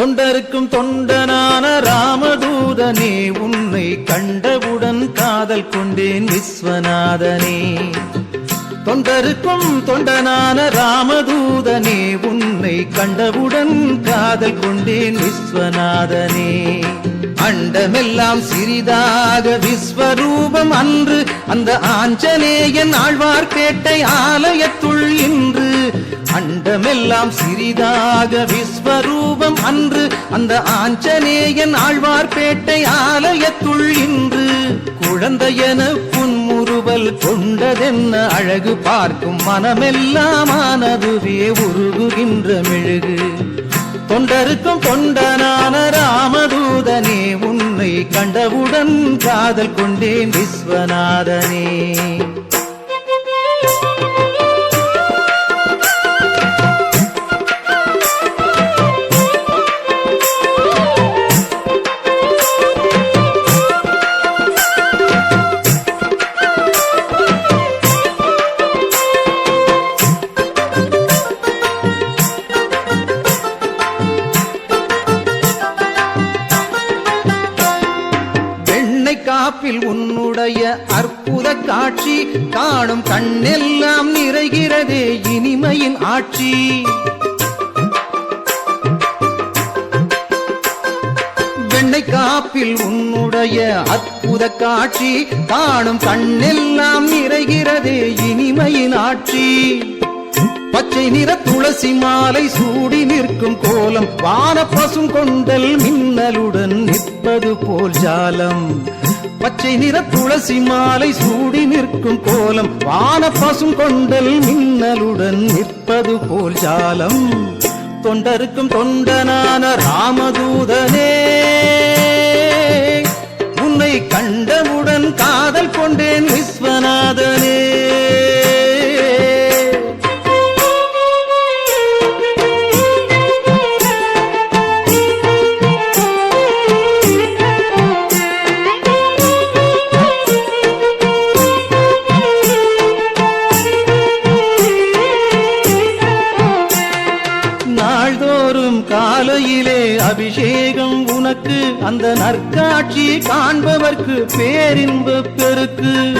தொண்டருக்கும் தொண்டனான ராமதூதனே உன்னை கண்டவுடன் காதல் கொண்டேன் விஸ்வநாதனே. தொண்டருக்கும் தொண்டனான ராமதூதனே உன்னை கண்டவுடன் காதல் கொண்டேன் விஸ்வநாதனே. அண்டமெல்லாம் சிறிதாக விஸ்வரூபம் அன்று அந்த ஆஞ்சநேயன் ஆழ்வார்பேட்டை ஆலயத்துள் இன்று அண்டமெல்லாம் சிறிதாக விஸ்வரூபம் அன்று அந்த ஆஞ்சநேயன் ஆழ்வார்பேட்டை ஆலயத்துள் இன்று குழந்தையன புன்முறுவல் கொண்டதென்ன அழகு பார்க்கும் மனமெல்லாம் ஆனதுவே உருகுகின்ற மெழுகு. தொண்டருக்கும் தொண்டனான ராமதூதனே உன்னை கண்டவுடன் காதல் கொண்டேன் விஸ்வநாதனே. காப்பில் உன்னுடைய அற்புத காட்சி காணும் கண்ணெல்லாம் நிறைகிறது இனிமையின் ஆட்சி. வெண்ணை காப்பில் உன்னுடைய அற்புத காட்சி காணும் கண்ணெல்லாம் நிறைகிறது இனிமையின் ஆட்சி. பச்சை நிற துளசி மாலை சூடி நிற்கும் கோலம் வான பசும் கொண்டல் மின்னலுடன் நிற்பது போல் ஜாலம். பச்சை நிற துளசி மாலை சூடி நிற்கும் கோலம் வான பசும் கொண்டல் மின்னலுடன் நிற்பது போல் ஜாலம். தொண்டருக்கும் தொண்டனான ராமதூதனே உன்னை கண்டவுடன் காதல் கொண்டேன் விஸ்வநாதனே. காலையிலே அபிஷேகம் உனக்கு. அந்த நற்காட்சி காண்பவர்க்கு பேரின்ப பெருக்கு.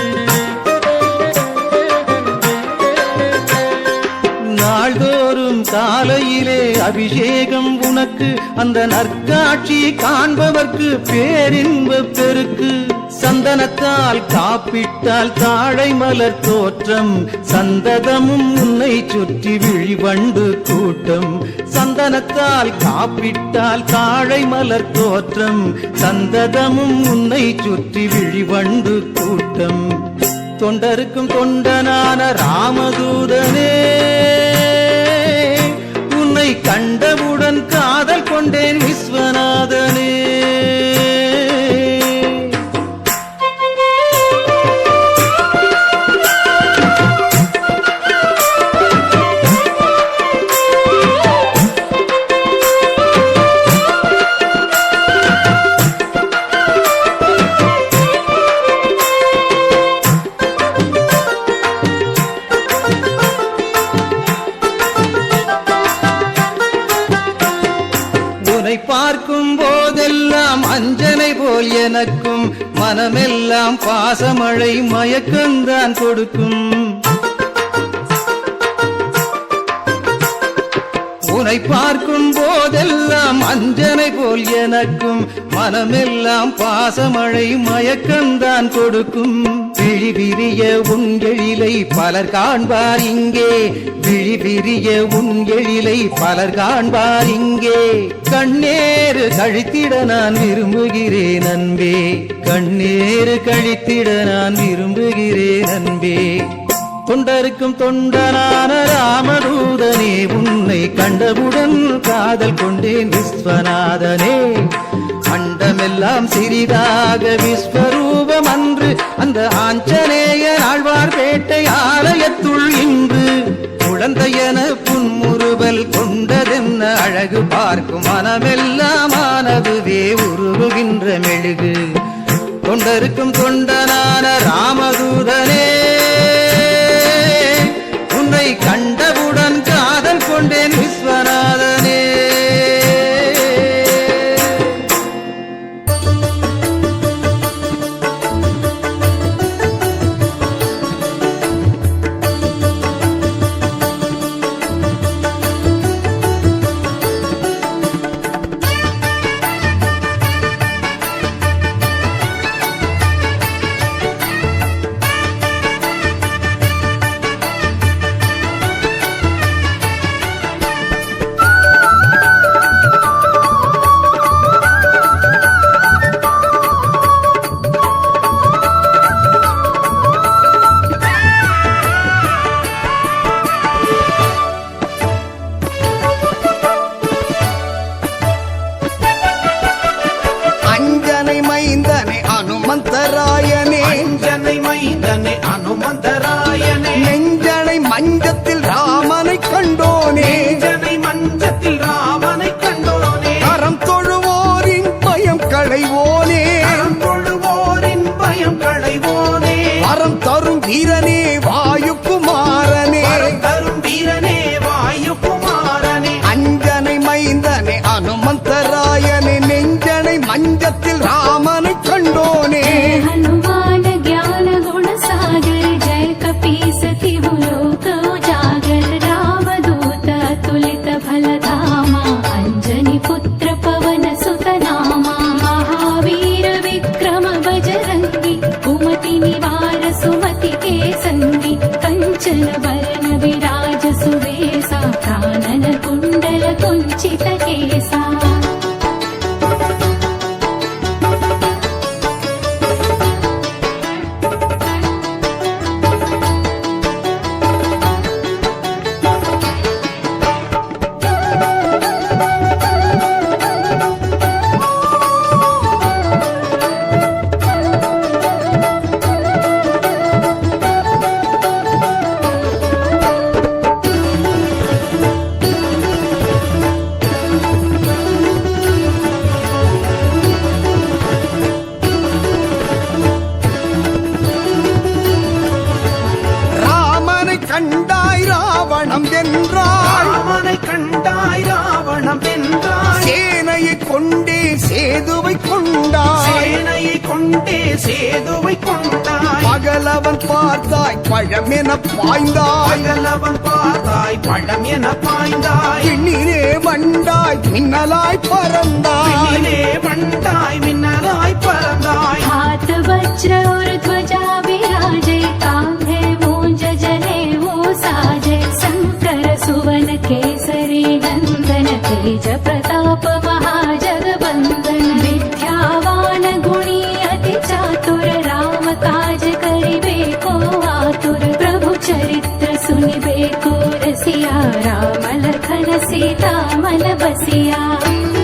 நாள்தோறும் காலையிலே அபிஷேகம் உனக்கு. அந்த நற்காட்சி காண்பவர்க்கு பேரின்ப பெருக்கு. சந்தனத்தால் காப்பிட்டால் தாழை மலர் தோற்றம் சந்ததமும் உன்னை சுற்றி விழிவண்டு கூட்டம். சந்தனத்தால் காப்பிட்டால் தாழை மலர் தோற்றம் சந்ததமும் உன்னை சுற்றி விழிவண்டு கூட்டம். தொண்டருக்கும் தொண்டனான ராமதூதனே உன்னை கண்டவுடன் காதல் கொண்டேன் விஸ்வநாதனே. உன்னை பார்க்கும் போதெல்லாம் அஞ்சனை போல் எனக்கும் மனமெல்லாம் பாசமழை மயக்கம்தான் கொடுக்கும். உன்னை பார்க்கும் போதெல்லாம் அஞ்சனை போல் எனக்கும் மனமெல்லாம் பாசமழை மயக்கம்தான் கொடுக்கும். விழிவிரிய உன் எழிலை பலர் காண்பார் இங்கே. விழிவிரிய உன் எழிலை பலர் காண்பார் இங்கே. கண்ணேறு கழித்திட நான் விரும்புகிறேன் அன்பே. கண்ணேறு கழித்திட நான் விரும்புகிறேன் அன்பே. தொண்டருக்கும் தொண்டனான ராமதூதனே உன்னை கண்டவுடன் காதல் கொண்டேன் விஸ்வநாதனே. அண்டமெல்லாம் சிறிதாக விஸ்வரூபம் அன்று அந்த ஆஞ்சநேய ஆழ்வார்பேட்டை ஆலயத்துள் இன்று குழந்தையன புன்முறுவல் கொண்டதென்ன அழகு பார்க்கும் மனமெல்லாம் ஆனதுவே உருகுகின்ற மெழுகு. தொண்டருக்கும் தொண்டனான ராமதூதனே உன்னை கண்டவுடன் காதல் கொண்டேன் வீரனே சேதுவை கொண்டாய் சேனையை கொண்டே சேதுவை கொண்டாய் பகலவன் பார்த்தாய் பழமென பாய்ந்தாய் பகலவன் பார்த்தாய் பழம் என பாய்ந்தாய் பின்னிலே வண்டாய் மின்னலாய் பறந்தாய் பின்னிலே வண்டாய் மின்னலாய் பறந்தாய் हाथ वज्र और ध्वजा विराजे कांधे मूंज जने वो साजे शंकर सुवन केसरी नंदन तेज प्रताप महाजगबंदन विद्यावान गुणी अति चातुर राम काज करिबे को आतुर प्रभु चरित्र सुनिबे रसिया राम लखन सीता मन बसिया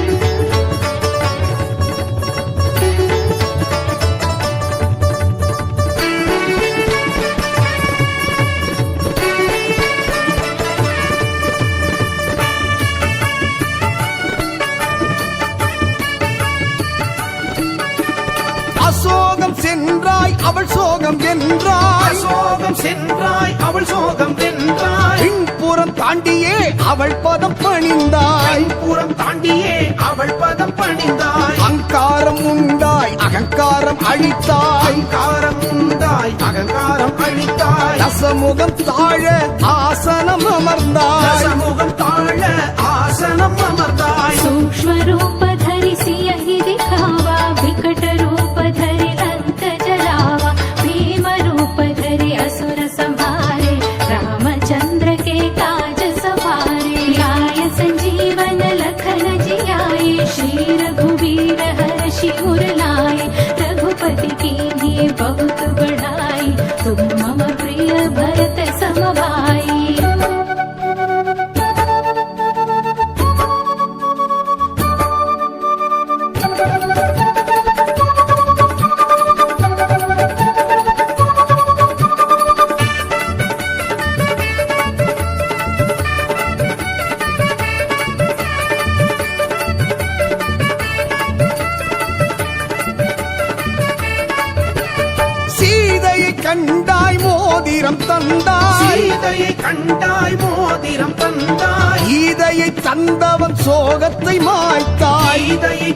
சென்றாய் அவள் சோகம் வென்றாய். பின்புறம் தாண்டியே அவள் பதம் பணிந்தாய். புறம் தாண்டியே அவள் பதம் பணிந்தாய். அங்காரம் உண்டாய் அகங்காரம் அழித்தாய். காரம் உண்டாய் அகங்காரம் அழித்தாய். ரசமுகம் தாழ ஆசனம் அமர்ந்தாய். சமூகம் தாழ ஆசனம் அமர்ந்தாய். சூக்ஷ்மரூப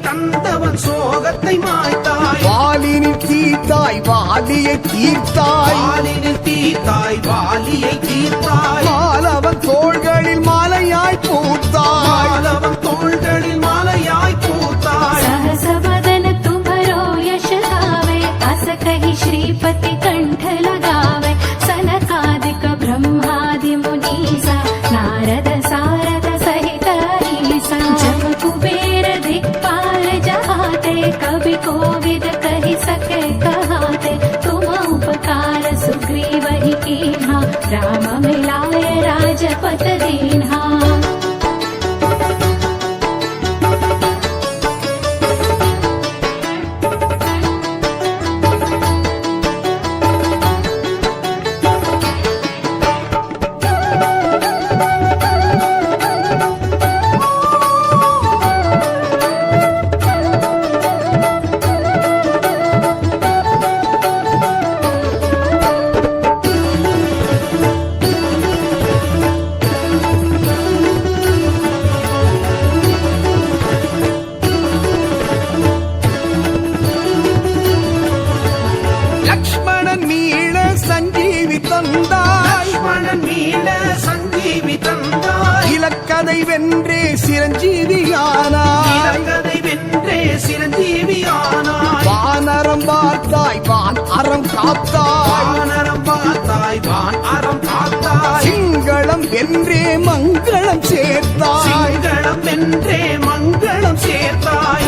தந்தவன் சோகத்தை மாய்த்தாய். வாலினி தீர்த்தாய் வாலியை தீர்த்தாய். வாலினில் தீர்த்தாய் வாலியை தீர்த்தாய். மாலவன் தோள்களில் மாலையாய் பூத்தாய் राम मिलाय राजपत दीन्हा சிரஞ்சீவியானாய் வானரம் பார்த்தாய் வான் அறம் காத்தாய். வானரம் பார்த்தாய் வான் அறம் காத்தாய். சிங்களம் என்றே மங்களம் சேர்த்தாய். சிங்களம் என்றே மங்களம் சேர்த்தாய்.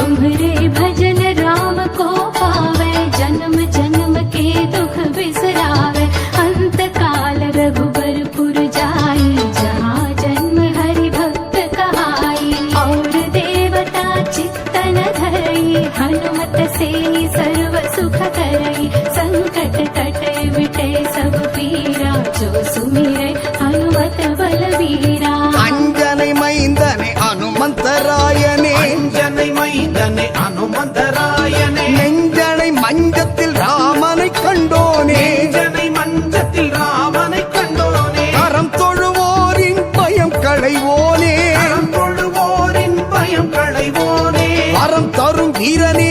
ஹனுமந்தராயனே நெஞ்சனை மஞ்சத்தில் ராமனை கண்டோனே நெஞ்சனை மஞ்சத்தில் ராமனை கண்டோனே கரம் தொழுவோரின் பயம் களைவோனே கரம் தொழுவோரின் பயம் களைவோனே வரம் தரும் வீரனே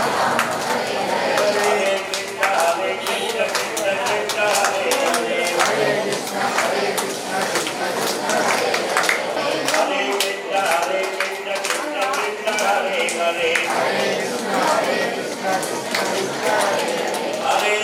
ஹரே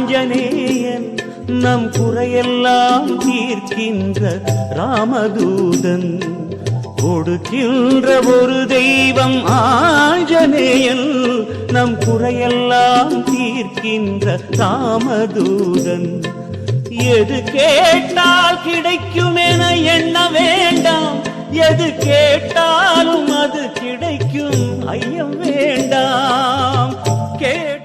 ஆஞ்சநேயன் நம் குறையெல்லாம் தீர்க்கின்ற ராமதூதன். கொடுக்கின்ற ஒரு தெய்வம் ஆஞ்சநேயன் நம் குறையெல்லாம் தீர்க்கின்ற ராமதூதன். எது கேட்டால் கிடைக்கும் என எண்ண வேண்டாம். எது கேட்டாலும் அது கிடைக்கும் ஐயம் வேண்டாம். கேட்